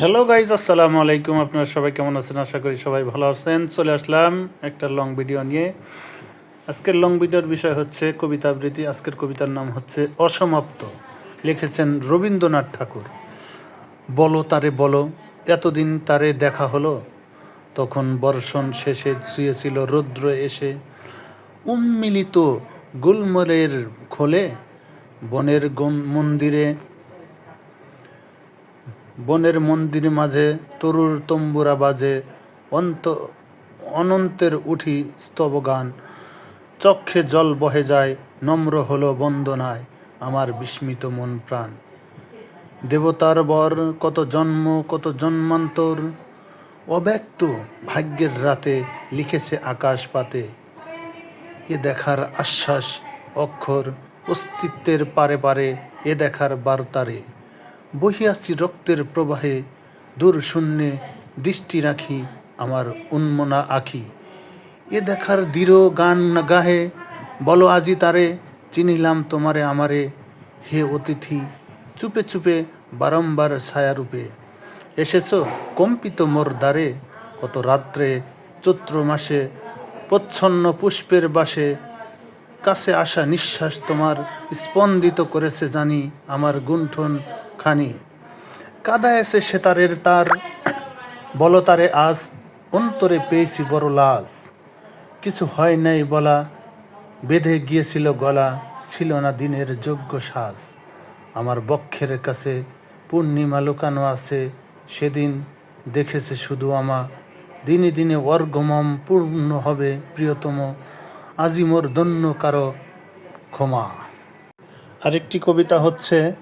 Hello guys আসসালামু আলাইকুম। আপনারা সবাই কেমন আছেন? আশা করি সবাই ভালো আছেন। চলে আসলাম একটা লং ভিডিও নিয়ে। আজকের লং ভিডিওর বিষয় হচ্ছে কবিতা আবৃত্তি। আজকের কবিতার নাম হচ্ছে অসমাপ্ত। লিখেছেন রবীন্দ্রনাথ ঠাকুর। বলো তারে বলো, এতদিন তারে দেখা হলো। তখন বর্ষণ শেষে শুয়েছিল রৌদ্র এসে। উন্মিলিত গুলমরের খোলে, বনের মন্দিরে বনের মন্দির মাঝে, তরুর তম্বুরা বাজে, অন্ত, অনন্তের উঠি স্তবগান। চক্ষে জল বহে যায়, নম্র হলো বন্দনায় আমার বিস্মিত মন প্রাণ। দেবতার বর কত জন্ম, কত জন্মান্তর? অব্যক্ত ভাগ্যের রাতে লিখেছে আকাশ পাতে। এ দেখার আশ্বাস, অক্ষর, অস্তিত্বের পারে পারে, এ দেখার বার্তারে। বহিয়াছি রক্তের প্রবাহে, দূর শূন্যে দৃষ্টি রাখি আমার উন্মনা আখি। এ দেখার দৃঢ় গান গাহে, বলো আজি তারে, চিনিলাম তোমারে আমারে, হে অতিথি, চুপে চুপে বারংবার ছায়ারূপে। এসেছ কম্পিত মোর দ্বারে, কত রাত্রে, চৈত্র মাসে, প্রচ্ছন্ন পুষ্পের বাসে। কাছে আসা নিঃশ্বাস তোমার স্পন্দিত করেছে জানি, আমার গুণ্ঠন খানি। এসে সেতারের তার। বলো তারে আজ, অন্তরে পেয়েছি বড় লাজ। কিছু হয় নাই বলা, বেঁধে গিয়েছিল গলা, ছিল না দিনের যোগ্য শ্বাস আমার বক্ষের কাছে পূর্ণিমা লুকানো আছে, সেদিন দেখেছে শুধু আমা। দিনে দিনে অর্গমম পূর্ণ হবে, প্রিয়তম। আজি মোর দন্য কারও ক্ষমা। আরেকটি কবিতা হচ্ছে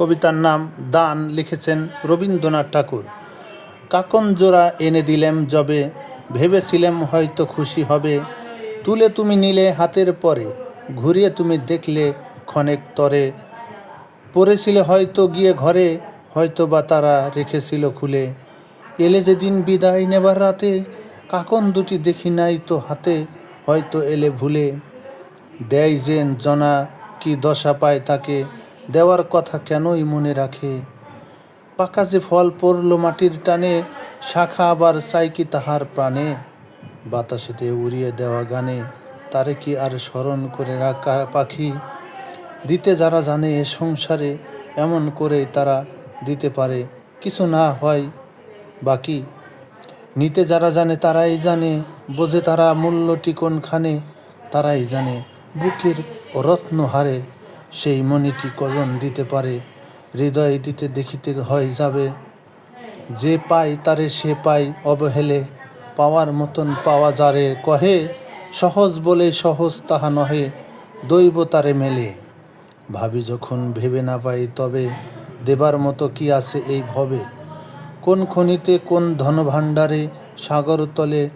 কবিতার নাম দান লিখেছেন রবীন্দ্রনাথ ঠাকুর। কাকন জোড়া এনে দিলেম যবে, ভেবেছিলেম হয়তো খুশি হবে। তুলে তুমি নিলে হাতের পরে, ঘুরিয়ে তুমি দেখলে ক্ষণেক তরে। পড়েছিলে হয়তো গিয়ে ঘরে হয়তো বা তারা রেখেছিল খুলে। এলে যেদিন বিদায় নেবার রাতে, কাকন দুটি দেখি নাই তো হাতে, হয়তো এলে ভুলে। দেয় যে জনা কি দশা পায় তাকে দেওয়ার কথা কেনই মনে রাখে? পাকা যে ফল পড়ল মাটির টানে, শাখা আবার চাই কি তাহার প্রাণে? বাতাসেতে উড়িয়ে দেওয়া গানে তারে কি আর স্মরণ করে রাখা পাখি? দিতে যারা জানে এ সংসারে এমন করে তারা দিতে পারে, কিছু না হয় বাকি। নিতে যারা জানে তারাই জানে, বোঝে তারা মূল্যটি কোনখানে, তারাই জানে বুকের রত্ন হারে। সেই মনিটি কজন দিতে পারে? হৃদয় দিতে দেখিতে হয় যাবে। যে পায় তারে সে পায় অবহেলে। পাওয়ার মতন পাওয়া যারে কহে, সহজ বলে সহজ তাহা নহে, দৈব তারে মেলে। ভাবি যখন ভেবে না পাই তবে দেবার মতো কি আছে এই ভবে? কোন খনিতে কোন ধনভাণ্ডারে সাগর তলে